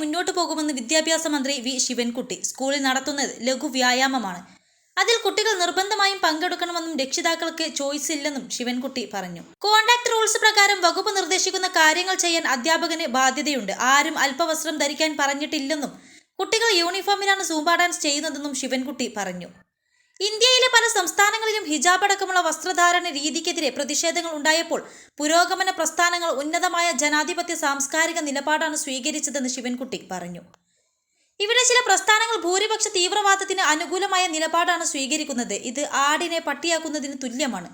മുന്നോട്ടു പോകുമെന്ന് വിദ്യാഭ്യാസ മന്ത്രി വി. ശിവൻകുട്ടി സ്കൂളിൽ നടത്തുന്നത് ലഘു വ്യായാമമാണ് അതിൽ കുട്ടികൾ നിർബന്ധമായും പങ്കെടുക്കണമെന്നും രക്ഷിതാക്കൾക്ക് ചോയ്സ് ഇല്ലെന്നും ശിവൻകുട്ടി പറഞ്ഞു. കോൺട്രാക്ട് റൂൾസ് പ്രകാരം വകുപ്പ് നിർദ്ദേശിക്കുന്ന കാര്യങ്ങൾ ചെയ്യാൻ അധ്യാപകന് ബാധ്യതയുണ്ട്. ആരും അല്പവസ്ത്രം ധരിക്കാൻ പറഞ്ഞിട്ടില്ലെന്നും കുട്ടികൾ യൂണിഫോമിലാണ് സൂമ്പ ഡാൻസ് ചെയ്യുന്നതെന്നും ശിവൻകുട്ടി പറഞ്ഞു. ഇന്ത്യയിലെ പല സംസ്ഥാനങ്ങളിലും ഹിജാബ് അടക്കമുള്ള വസ്ത്രധാരണ രീതിക്കെതിരെ പ്രതിഷേധങ്ങൾ ഉണ്ടായപ്പോൾ പുരോഗമന പ്രസ്ഥാനങ്ങൾ ഉന്നതമായ ജനാധിപത്യ സാംസ്കാരിക നിലപാടാണ് സ്വീകരിച്ചതെന്ന് ശിവൻകുട്ടി പറഞ്ഞു. ഇവിടെ ചില പ്രസ്ഥാനങ്ങൾ ഭൂരിപക്ഷ തീവ്രവാദത്തിന് അനുകൂലമായ നിലപാടാണ് സ്വീകരിക്കുന്നത്. ഇത് ആടിനെ പട്ടിയാക്കുന്നതിന് തുല്യമാണ്.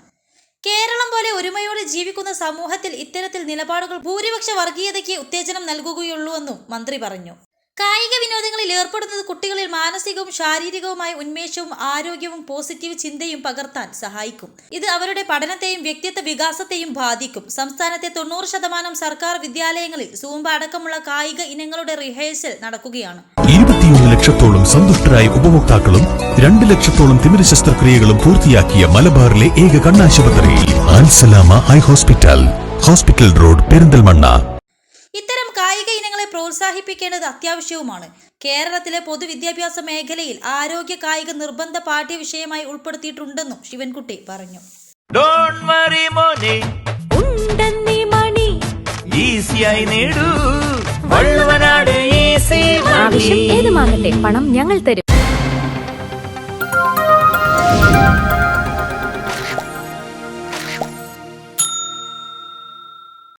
കേരളം പോലെ ഒരുമയോടെ ജീവിക്കുന്ന സമൂഹത്തിൽ ഇത്തരത്തിൽ നിലപാടുകൾ ഭൂരിപക്ഷ വർഗീയതയ്ക്ക് ഉത്തേജനം നൽകുകയുള്ളൂവെന്നും മന്ത്രി പറഞ്ഞു. കായിക വിനോദങ്ങളിൽ ഏർപ്പെടുന്നത് കുട്ടികളിൽ മാനസികവും ശാരീരികവുമായ ഉന്മേഷവും ആരോഗ്യവും പോസിറ്റീവ് ചിന്തയും പകർത്താൻ സഹായിക്കും. ഇത് അവരുടെ പഠനത്തെയും വ്യക്തിത്വ വികാസത്തെയും ബാധിക്കും. സംസ്ഥാനത്തെ തൊണ്ണൂറ് ശതമാനം സർക്കാർ വിദ്യാലയങ്ങളിൽ സൂമ്പ അടക്കമുള്ള കായിക ഇനങ്ങളുടെ റിഹേഴ്സൽ നടക്കുകയാണ്. ഇരുപത്തിയൊന്ന് ലക്ഷത്തോളം സന്തുഷ്ടരായ ഉപഭോക്താക്കളും രണ്ട് ലക്ഷത്തോളം തിമിര ശസ്ത്രക്രിയകളും പൂർത്തിയാക്കിയ മലബാറിലെ ഏക കണ്ണാശുപത്രി ആൻസലാമ eye hospital. Hospital road Perinthalmanna. കായിക ഇനങ്ങളെ പ്രോത്സാഹിപ്പിക്കേണ്ടത് അത്യാവശ്യവുമാണ്. കേരളത്തിലെ പൊതുവിദ്യാഭ്യാസ മേഖലയിൽ ആരോഗ്യ കായിക നിർബന്ധ പാഠ്യ വിഷയമായി ഉൾപ്പെടുത്തിയിട്ടുണ്ടെന്നും ശിവൻകുട്ടി പറഞ്ഞു. ഡോണ്ട് വറി മോനെ. ഉണ്ടെന്നീ മണി. ഈസിയായി നേടൂ. വള്ളുവനാട് ഈസി ആവശ്യം ഏതുമാകട്ടെ പണം ഞങ്ങൾ തരും.